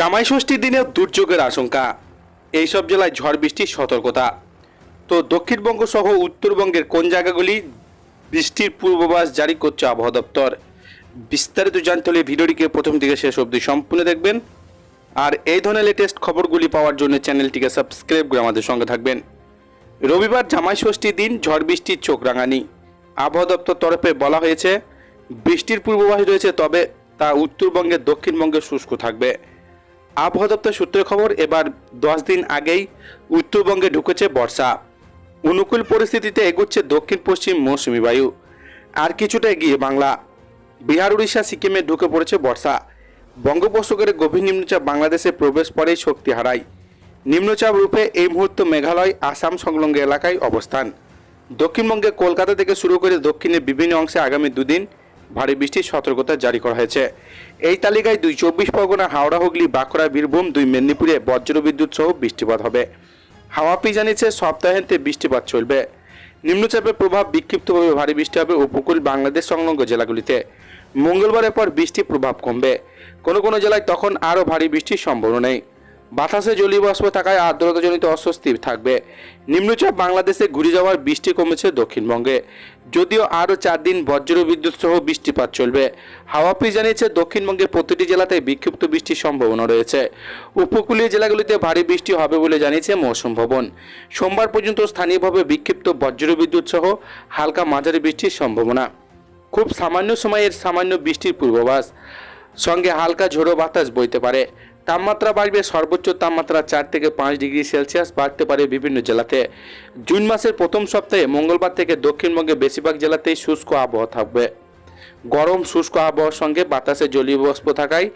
জামাই ষষ্ঠীর দিনে দুর্যোগের আশঙ্কা। এইসব জেলায় ঝড় বৃষ্টির সতর্কতা। তো দক্ষিণবঙ্গ সহ উত্তরবঙ্গের কোন জায়গাগুলি বৃষ্টির পূর্বাভাস জারি করছে আবহাওয়া দপ্তর? বিস্তারিত জানতে হলে ভিডিওটিকে প্রথম থেকে শেষ অবধি সম্পূর্ণ দেখবেন। আর এই ধরনের লেটেস্ট খবরগুলি পাওয়ার জন্য চ্যানেলটিকে সাবস্ক্রাইব করে আমাদের সঙ্গে থাকবেন। রবিবার জামাই ষষ্ঠীর দিন ঝড় বৃষ্টির চোখ রাঙানি। আবহাওয়া দপ্তর তরফে বলা হয়েছে, বৃষ্টির পূর্বাভাস রয়েছে, তবে তা উত্তরবঙ্গের দক্ষিণবঙ্গে শুষ্ক থাকবে। আবহাওয়া দপ্তর সূত্রে খবর, এবার দশ দিন আগেই উত্তরবঙ্গে ঢুকেছে বর্ষা। অনুকূল পরিস্থিতিতে এগোচ্ছে দক্ষিণ পশ্চিম মৌসুমি বায়ু। আর কিছুটা এগিয়ে বাংলা। বিহার, উড়িষ্যা, সিকিমে ঢুকে পড়েছে বর্ষা। বঙ্গোপসাগরে গভীর নিম্নচাপ বাংলাদেশে প্রবেশ পরেই শক্তি হারায়। নিম্নচাপ রূপে এই মুহূর্তে মেঘালয়, আসাম সংলগ্ন এলাকায় অবস্থান। দক্ষিণবঙ্গে কলকাতা থেকে শুরু করে দক্ষিণের বিভিন্ন অংশে আগামী দুদিন ভারী বৃষ্টির সতর্কতা জারি করা হয়েছে। এই তালিকায় দুই চব্বিশ পরগনা, হাওড়া, হুগলি, বাঁকুড়া, বীরভূম, দুই মেদিনীপুরে বজ্রবিদ্যুৎ সহ বৃষ্টিপাত হবে। হাওয়াপি জানিয়েছে, সপ্তাহান্তে বৃষ্টিপাত চলবে। নিম্নচাপের প্রভাব বিক্ষিপ্তভাবে ভারী বৃষ্টি হবে উপকূল বাংলাদেশ সংলগ্ন জেলাগুলিতে। মঙ্গলবারের পর বৃষ্টির প্রভাব কমবে। কোনো কোনো জেলায় তখন আরও ভারী বৃষ্টির সম্ভাবনা নেই। বাতাসে জলীয় বাষ্প থাকায় আর্দ্রতাজনিত অস্বস্তি থাকবে। নিম্নচাপ বাংলাদেশে ঘুরে যাওয়ার বৃষ্টি কমেছে দক্ষিণবঙ্গে। যদিও আরও চার দিন বজ্র বিদ্যুৎ সহ বৃষ্টিপাত চলবে। হাওয়াপি জানিয়েছে, দক্ষিণবঙ্গের প্রতিটি জেলাতে বিক্ষিপ্ত বৃষ্টির সম্ভাবনা রয়েছে। উপকূলীয় জেলাগুলিতে ভারী বৃষ্টি হবে বলে জানিয়েছে মৌসুম ভবন। সোমবার পর্যন্ত স্থানীয়ভাবে বিক্ষিপ্ত বজ্র বিদ্যুৎ সহ হালকা মাঝারি বৃষ্টির সম্ভাবনা। খুব সামান্য সময়ের সামান্য বৃষ্টির পূর্বাভাস। সঙ্গে হালকা ঝোড়ো বাতাস বইতে পারে। তাপমাত্রা বাড়বে, সর্বোচ্চ তাপমাত্রা চার থেকে পাঁচ ডিগ্রি সেলসিয়াস বাড়তে পারে বিভিন্ন জেলাতে। জুন মাসের প্রথম সপ্তাহে মঙ্গলবার থেকে দক্ষিণবঙ্গে বেশিরভাগ জেলাতেই শুষ্ক আবহাওয়া থাকবে। গরম, শুষ্ক আবহাওয়ার সঙ্গে বাতাসে জলীয় থাকায়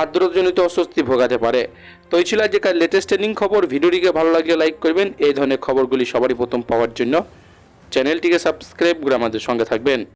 আর্দ্রজনিত অস্বস্তি ভোগাতে পারে। তো এই ছিল আজকের লেটেস্ট ট্রেনিং খবর। ভিডিওটিকে ভালো লাগলে লাইক করবেন। এই ধরনের খবরগুলি সবারই প্রথম পাওয়ার জন্য। চ্যানেলটিকে সাবস্ক্রাইব করে আমাদের সঙ্গে থাকবেন।